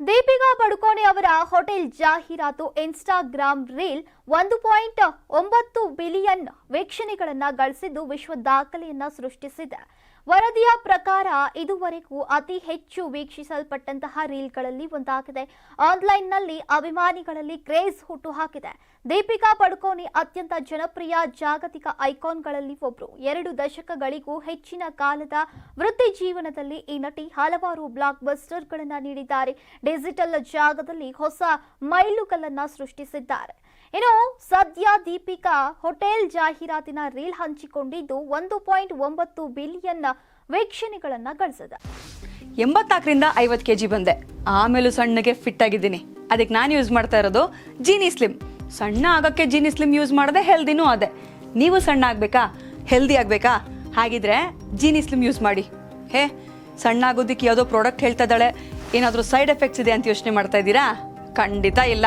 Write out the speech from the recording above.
ದೀಪಿಕಾ ಪಡುಕೋಣೆ ಅವರ ಹೋಟೆಲ್ ಜಾಹೀರಾತು Instagram reel ಒಂದು ಪಾಯಿಂಟ್ ಒಂಬತ್ತು ಬಿಲಿಯನ್ ವೀಕ್ಷಣೆಗಳನ್ನು ಗಳಿಸಿದ್ದು ವಿಶ್ವ ದಾಖಲೆಯನ್ನು ಸೃಷ್ಟಿಸಿದೆ. ವರದಿಯ ಪ್ರಕಾರ ಇದುವರೆಗೂ ಅತಿ ಹೆಚ್ಚು ವೀಕ್ಷಿಸಲ್ಪಟ್ಟಂತಹ ರೀಲ್ಗಳಲ್ಲಿ ಒಂದಾಗಿದೆ. ಆನ್ಲೈನ್ನಲ್ಲಿ ಅಭಿಮಾನಿಗಳಲ್ಲಿ ಕ್ರೇಜ್ ಹುಟ್ಟು ಹಾಕಿದೆ. ದೀಪಿಕಾ ಪಡುಕೋಣಿ ಅತ್ಯಂತ ಜನಪ್ರಿಯ ಜಾಗತಿಕ ಐಕಾನ್ಗಳಲ್ಲಿ ಒಬ್ರು. ಎರಡು ದಶಕಗಳಿಗೂ ಹೆಚ್ಚಿನ ಕಾಲದ ವೃತ್ತಿ ಜೀವನದಲ್ಲಿ ಈ ನಟಿ ಹಲವಾರು ಬ್ಲಾಕ್ ಬಸ್ಟರ್ಗಳನ್ನು ನೀಡಿದ್ದಾರೆ. ಡಿಜಿಟಲ್ ಜಾಗದಲ್ಲಿ ಹೊಸ ಮೈಲುಗಲ್ಲನ್ನ ಸೃಷ್ಟಿಸಿದ್ದಾರೆ. ಇನ್ನು ಸದ್ಯ ದೀಪಿಕಾ ಹೋಟೆಲ್ ಜಾಹೀರಾತಿನ ರೀಲ್ ಹಂಚಿಕೊಂಡಿದ್ದು ಒಂದು ಪಾಯಿಂಟ್ ಒಂಬತ್ತು ಬಿಲಿಯನ್ ವೀಕ್ಷಣೆಗಳನ್ನ ಗಳಿಸದ. ಎಂಬತ್ನಾಲ್ಕರಿಂದ ಐವತ್ತು ಕೆ ಜಿ ಬಂದೆ. ಆಮೇಲೂ ಸಣ್ಣಗೆ ಫಿಟ್ ಆಗಿದ್ದೀನಿ. ಅದಕ್ಕೆ ನಾನು ಯೂಸ್ ಮಾಡ್ತಾ ಇರೋದು ಜೀನಿ ಸ್ಲಿಮ್ ಸಣ್ಣ ಆಗೋಕ್ಕೆ ಜೀನಿ ಸ್ಲಿಮ್ ಯೂಸ್ ಮಾಡಿದೆ ಹೆಲ್ದಿನೂ ಅದೇ. ನೀವು ಸಣ್ಣ ಆಗಬೇಕಾ? ಹೆಲ್ದಿ ಆಗಬೇಕಾ? ಹಾಗಿದ್ರೆ ಜೀನಿ ಸ್ಲಿಮ್ ಯೂಸ್ ಮಾಡಿ. ಹೇ, ಸಣ್ಣ ಆಗೋದಿಕ್ಕೆ ಯಾವುದೋ ಪ್ರಾಡಕ್ಟ್ ಹೇಳ್ತಾ ಇದ್ದಾಳೆ. ಏನಾದರೂ ಸೈಡ್ ಎಫೆಕ್ಟ್ಸ್ ಇದೆ ಅಂತ ಯೋಚನೆ ಮಾಡ್ತಾ ಇದ್ದೀರಾ? ಖಂಡಿತ ಇಲ್ಲ.